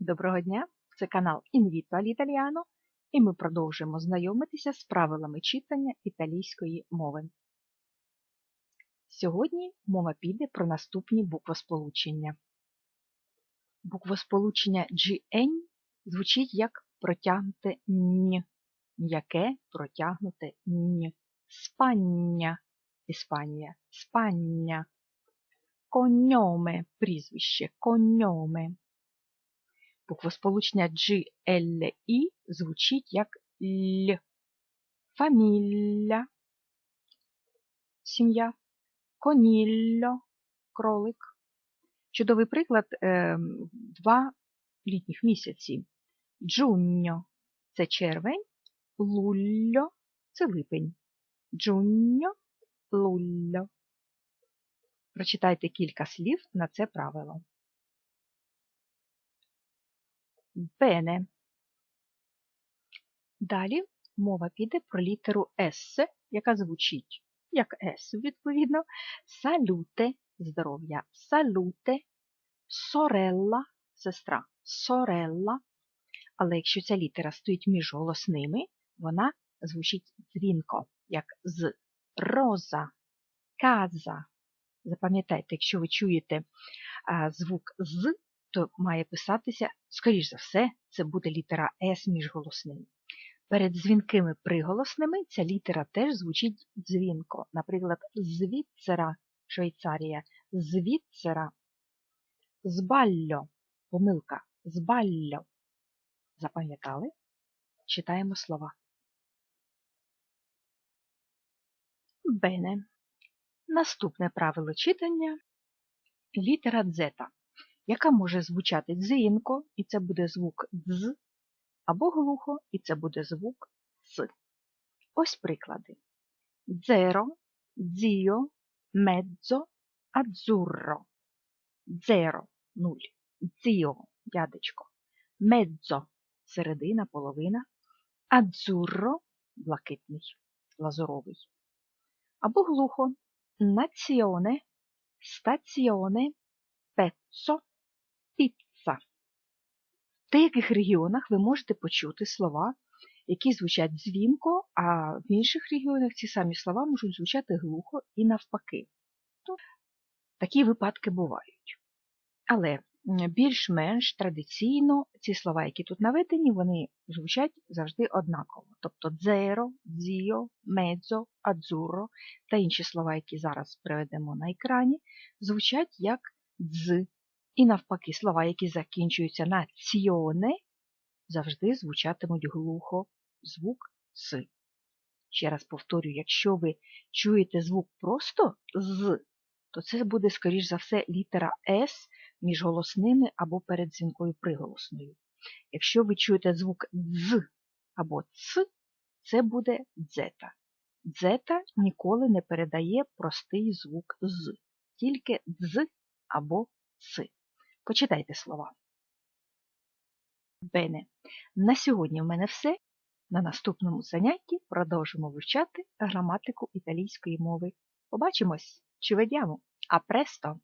Доброго дня! Це канал Invito all'Italiano і ми продовжуємо знайомитися з правилами читання італійської мови. Сьогодні мова піде про наступні буквосполучення. Буквосполучення GN звучить як протягнуте н, м'яке протягнуте н. Спання, Іспанія, спання. Коньоме прізвище, коньоме. Буквосполучення G, L, I звучить як Л. Фамілля, сім'я, конілло, кролик. Чудовий приклад е, два літніх місяці. Джуньо це червень, лулло це липень. Джуньо, лулло. Прочитайте кілька слів на це правило. Бене. Далі мова піде про літеру С, яка звучить як С, відповідно, салюте, здоров'я, салюте, сорелла, сестра, сорелла. Але якщо ця літера стоїть між голосними, вона звучить дзвінко, як з роза, каза. Запам'ятайте, якщо ви чуєте звук з, то має писатися, скоріш за все, це буде літера С між голосними. Перед дзвінкими приголосними ця літера теж звучить дзвінко. Наприклад, звідцера Швейцарія, звідцера, збалльо, помилка, збалльо. Запам'ятали? Читаємо слова. Бене. Наступне правило читання літера дзета, яка може звучати дзвінко, і це буде звук дз, або глухо, і це буде звук С. Ось приклади. Дзеро, дзіо, медзо, адзурро. Дзеро нуль. Дзіо дядечко. Медзо середина, половина. Адзурро блакитний, лазуровий. Або глухо. Націоне, стаціоне, пеццо, піцца. В деяких регіонах ви можете почути слова, які звучать дзвінко, а в інших регіонах ці самі слова можуть звучати глухо і навпаки. Такі випадки бувають. Але більш-менш традиційно ці слова, які тут наведені, вони звучать завжди однаково. Тобто дзеро, дзіо, медзо, адзуро та інші слова, які зараз приведемо на екрані, звучать як дз. І навпаки, слова, які закінчуються на ціоне, завжди звучатимуть глухо звук С. Ще раз повторюю, якщо ви чуєте звук просто з, то це буде, скоріш за все, літера С між голосними або перед дзвінкою приголосною. Якщо ви чуєте звук дз або ц, це буде дзета. Дзета ніколи не передає простий звук з, тільки дз або ц. Почитайте слова. Бене. На сьогодні в мене все. На наступному занятті продовжимо вивчати граматику італійської мови. Побачимось! Ci vediamo! А presto!